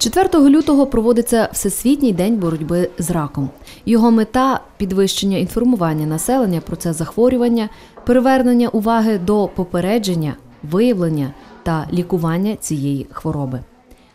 4 лютого проводиться Всесвітній день боротьби з раком. Його мета підвищення інформування населення про це захворювання, привернення уваги до попередження, виявлення та лікування цієї хвороби.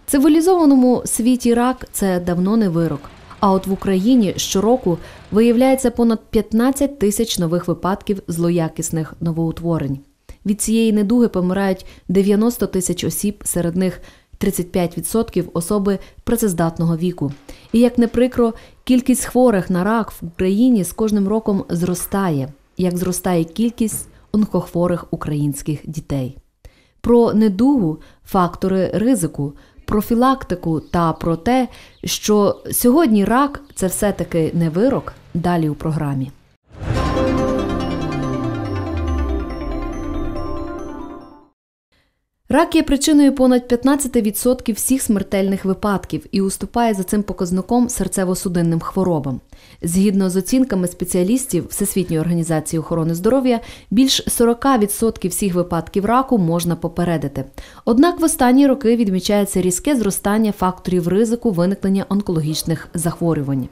В цивілізованому світі рак це давно не вирок. А от в Україні щороку виявляється понад 15 тисяч нових випадків злоякісних новоутворень. Від цієї недуги помирають 90 тисяч осіб, серед них 35% особи працездатного віку. І як не прикро, кількість хворих на рак в Україні з кожним роком зростає, як зростає кількість онкохворих українських дітей. Про недугу, фактори ризику, профілактику та про те, що сьогодні рак це все-таки не вирок, далі у програмі. Рак є причиною понад 15% всіх смертельних випадків і уступає за цим показником серцево-судинним хворобам. Згідно з оцінками спеціалістів Всесвітньої організації охорони здоров'я, більш 40% всіх випадків раку можна попередити. Однак в останні роки відмічається різке зростання факторів ризику виникнення онкологічних захворювань.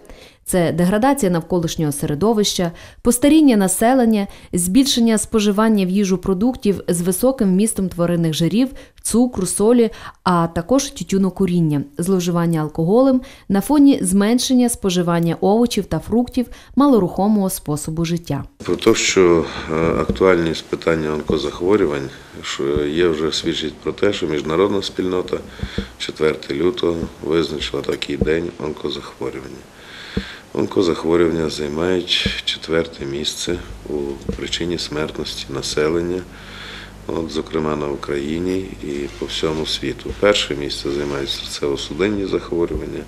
Це деградація навколишнього середовища, постаріння населення, збільшення споживання в їжу продуктів з високим вмістом тваринних жирів, цукру, солі, а також тютюнокуріння, зловживання алкоголем на фоні зменшення споживання овочів та фруктів малорухомого способу життя. Про те, що е, актуальність питання онкозахворювань є вже свідчить про те, що міжнародна спільнота 4 лютого визначила такий день онкозахворювання. Онкозахворювання займають четверте місце у причині смертності населення, от, зокрема на Україні і по всьому світу. Перше місце займають серцево-судинні захворювання,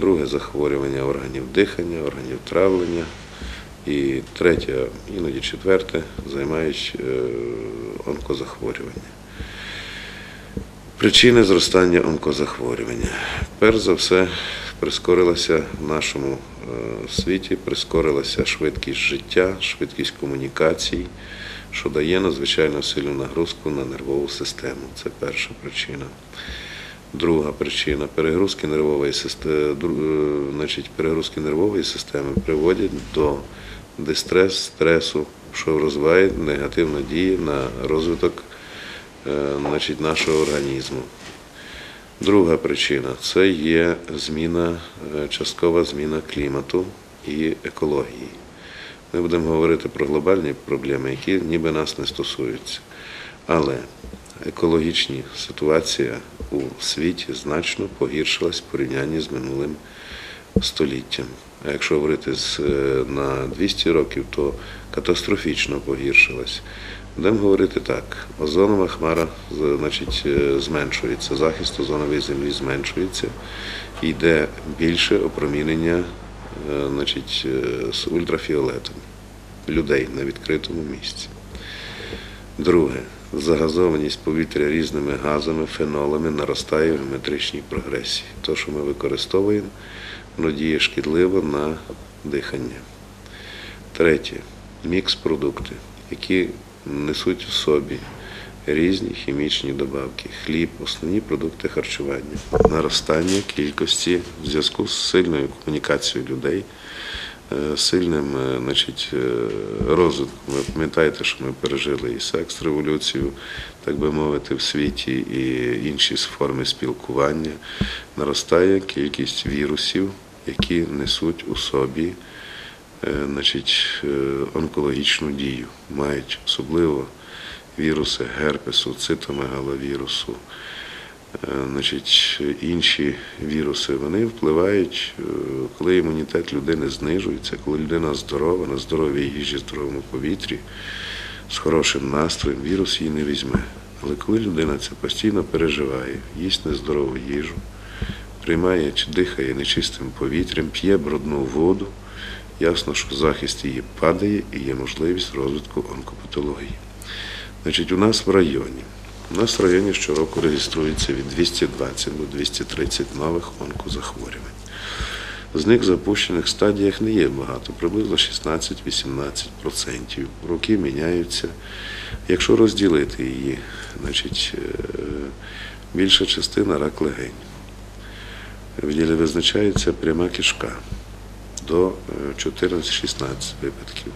друге захворювання органів дихання, органів травлення. І третє, іноді четверте, займають е, онкозахворювання. Причини зростання онкозахворювання. Перш за все, прискорилася в нашому е, світі, прискорилася швидкість життя, швидкість комунікацій, що дає надзвичайно сильну нагрузку на нервову систему. Це перша причина. Друга причина перегрузки нервової системи, значить, перегрузки нервової системи приводять до дистрес, стресу, що розвиває негативно діє на розвиток е, значить, нашого організму. Друга причина це є зміна, е, часткова зміна клімату і екології. Ми будемо говорити про глобальні проблеми, які ніби нас не стосуються. Але екологічна ситуація у світі значно погіршилась в порівнянні з минулим століттям. А якщо говорити е, на 200 років, то катастрофічно погіршилась. Будемо говорити так: озонова хмара значить, е, зменшується, захист озонової землі зменшується, йде більше опромінення е, значить, з ультрафіолетом людей на відкритому місці. Друге, загазованість повітря різними газами, фенолами наростає в геометричній прогресії. Те, що ми використовуємо, воно діє шкідливо на дихання. Третє мікс продукти, які несуть в собі різні хімічні добавки, хліб, основні продукти харчування, наростання кількості в зв'язку з сильною комунікацією людей. Е, сильним е, значить, е, розвитком. Ви пам'ятаєте, що ми пережили і секс-революцію, так би мовити, в світі, і інші форми спілкування. Наростає кількість вірусів, які несуть у собі значить, онкологічну дію, мають особливо віруси герпесу, цитомегаловірусу. Е, значить, інші віруси вони впливають, е, коли імунітет людини знижується, коли людина здорова, на здоровій їжі, здоровому повітрі, з хорошим настроєм, вірус її не візьме. Але коли людина це постійно переживає, їсть нездорову їжу, приймає чи дихає нечистим повітрям, п'є брудну воду, ясно, що захист її падає і є можливість розвитку онкопатології. Значить, у нас в районі. У нас в районі щороку реєструється від 220 до 230 нових онкозахворювань. З них в запущених стадіях не є багато, приблизно 16-18%. Роки міняються. Якщо розділити її, значить е, більша частина рак легень. Визначається пряма кишка до е, 14-16 випадків,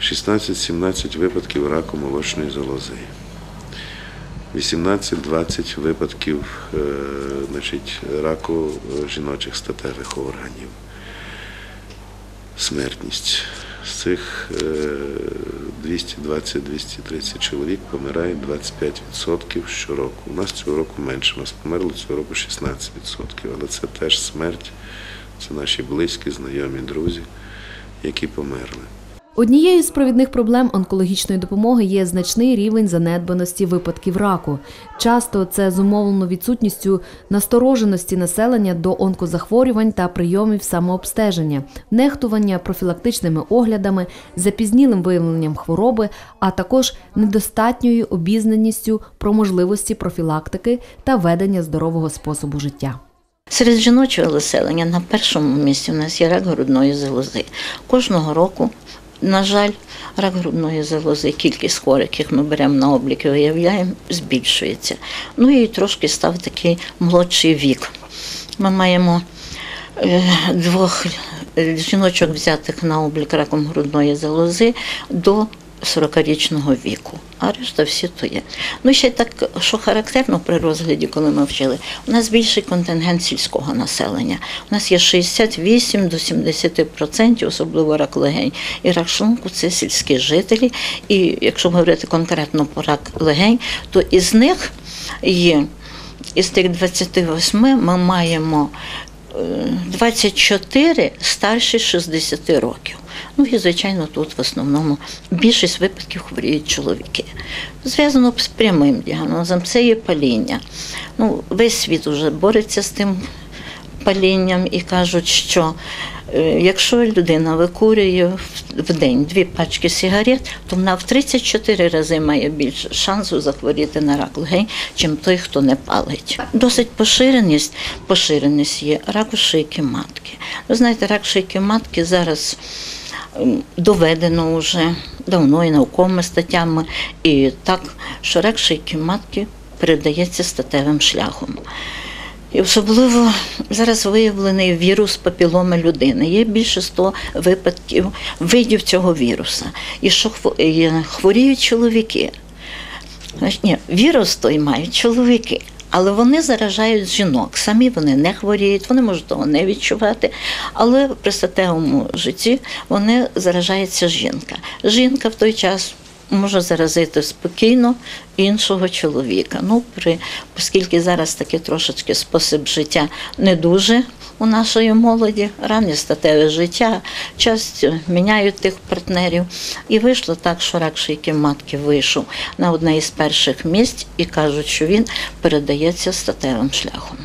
16-17 випадків раку молочної залози. 18-20 випадків е, значить, раку е, жіночих статевих органів. Смертність. З цих е, 220-230 чоловік помирає 25% щороку. У нас цього року менше, у нас померло цього року 16%, але це теж смерть, це наші близькі, знайомі, друзі, які померли. Однією з провідних проблем онкологічної допомоги є значний рівень занедбаності випадків раку. Часто це зумовлено відсутністю настороженості населення до онкозахворювань та прийомів самообстеження, нехтування профілактичними оглядами, запізнілим виявленням хвороби, а також недостатньою обізнаністю про можливості профілактики та ведення здорового способу життя. Серед жіночого населення на першому місці у нас є рак грудної залози. Кожного року, на жаль, рак грудної залози, кількість хворих, яких ми беремо на облік і виявляємо, збільшується. Ну і трошки став такий молодший вік. Ми маємо е, двох жіночок взятих на облік раком грудної залози до 40-річного віку, а решта всі то є. Ну, ще так, що характерно при розгляді, коли ми вчили, у нас більший контингент сільського населення. У нас є 68 до 70%, особливо рак легень. І рак шлунку це сільські жителі. І якщо говорити конкретно про рак легень, то із них є, із тих 28 ми маємо е, 24 старші 60 років. Ну і звичайно, тут в основному більшість випадків хворіють чоловіки. Зв'язано з прямим діагнозом, це є паління. Ну, весь світ вже бореться з тим палінням і кажуть, що е, якщо людина викурює в- день дві пачки сигарет, то вона в 34 рази має більше шансу захворіти на рак легень, чим той, хто не палить. Досить поширеність, поширеність є раку шийки матки. Ви знаєте, рак шийки матки зараз доведено вже давно і науковими статтями, і так, що рак шийки матки передається статевим шляхом. І особливо зараз виявлений вірус папіломи людини. Є більше 100 випадків видів цього віруса. І що хво- хворіють чоловіки. Ні, вірус той мають чоловіки. Але вони заражають жінок. Самі вони не хворіють, вони можуть того не відчувати. Але при статевому житті вони заражається жінка. Жінка в той час може заразити спокійно іншого чоловіка. Ну, при, оскільки зараз такий трошечки спосіб життя не дуже у нашої молоді, раннє статеве життя, часто міняють тих партнерів. І вийшло так, що рак шийки матки вийшов на одне із перших місць і кажуть, що він передається статевим шляхом.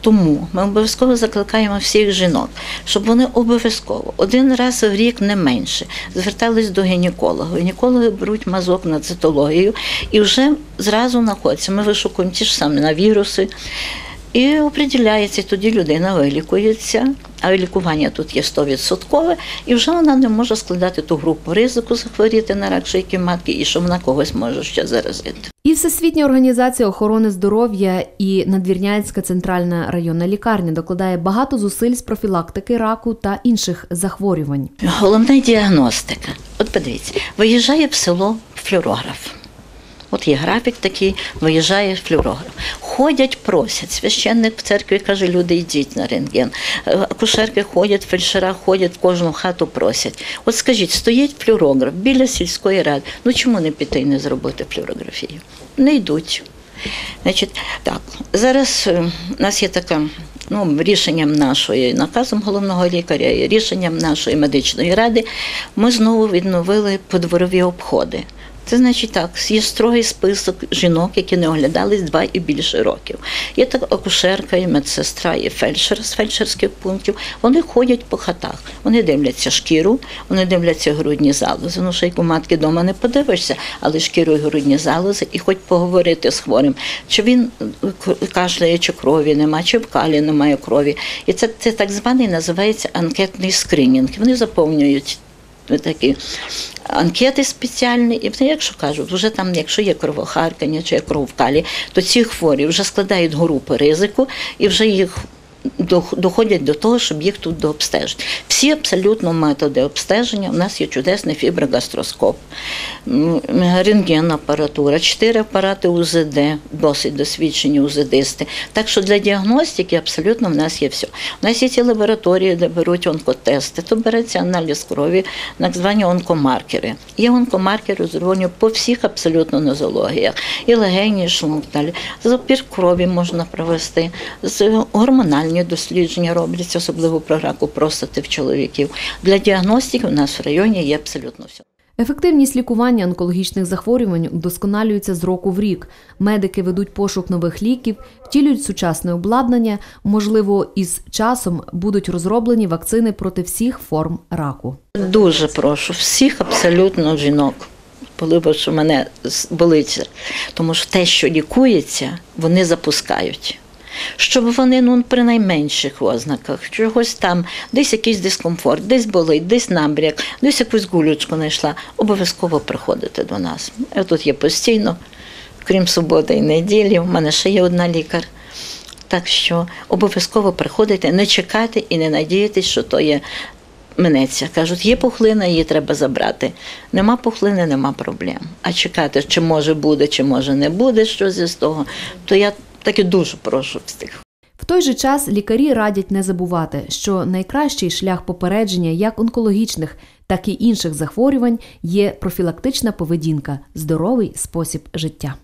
Тому ми обов'язково закликаємо всіх жінок, щоб вони обов'язково один раз в рік не менше звертались до гінеколога. Гінекологи беруть мазок на цитологію і вже зразу знаходяться. Ми вишукуємо ті ж самі на віруси. І определяється, тоді людина вилікується, а лікування тут є 100%, і вже вона не може складати ту групу ризику захворіти на рак шийки матки, і що вона когось може ще заразити. І Всесвітня організація охорони здоров'я і Надвірнянська центральна районна лікарня докладає багато зусиль з профілактики раку та інших захворювань. Головна діагностика. От подивіться, виїжджає в село флюорограф. От є графік такий, виїжджає флюорограф. Ходять, просять. Священник в церкві каже, люди йдіть на рентген. Е, Акушерки ходять, фельдшера ходять, в кожну хату просять. От скажіть, стоїть флюорограф біля сільської ради. Ну чому не піти і не зробити флюорографію? Не йдуть. Значить, так, зараз е, у нас є така. Ну, рішенням нашої наказом головного лікаря і рішенням нашої медичної ради ми знову відновили подворові обходи. Це значить так, є строгий список жінок, які не оглядались два і більше років. Є так акушерка, і медсестра, і фельдшер з фельдшерських пунктів. Вони ходять по хатах, вони дивляться шкіру, вони дивляться грудні залози. Ну, шийку матки вдома не подивишся, але шкіру і грудні залози, і хоч поговорити з хворим, чи він е, кашляє, чи крові нема, чи в калі немає крові. І це, це так званий називається анкетний скринінг. Вони заповнюють такі анкети спеціальні, і вони, якщо кажуть, вже там, якщо є кровохаркання чи є кров калі, то ці хворі вже складають групи ризику і вже їх доходять до того, щоб їх тут дообстежити. Всі абсолютно методи обстеження. У нас є чудесний фіброгастроскоп, м, рентген-апаратура, чотири апарати УЗД, досить досвідчені УЗДисти. Так що для діагностики абсолютно в нас є все. У нас є ці лабораторії, де беруть онкотести, то береться аналіз крові, так звані онкомаркери. Є онкомаркери зроблені по всіх абсолютно нозологіях. І легені, і шлунок далі. Запір крові можна провести, з гормональні дослідження робляться, особливо про раку простати в чоловіків. Для діагностики у нас в районі є абсолютно все. Ефективність лікування онкологічних захворювань удосконалюється з року в рік. Медики ведуть пошук нових ліків, втілюють сучасне обладнання. Можливо, із часом будуть розроблені вакцини проти всіх форм раку. Дуже прошу всіх абсолютно жінок. Коли що мене болить, тому що те, що лікується, вони запускають. Щоб вони ну, при найменших ознаках, чогось там, десь якийсь дискомфорт, десь болить, десь набряк, десь якусь гулючку знайшла, обов'язково приходити до нас. Я тут є постійно, крім суботи і неділі, в мене ще є одна лікар. Так що обов'язково приходити, не чекати і не надіятися, що то є минеться. Кажуть, є пухлина, її треба забрати. Нема пухлини, нема проблем. А чекати, чи може буде, чи може не буде щось із того, то я таки дуже прошу всіх. В той же час лікарі радять не забувати, що найкращий шлях попередження як онкологічних, так і інших захворювань є профілактична поведінка, здоровий спосіб життя.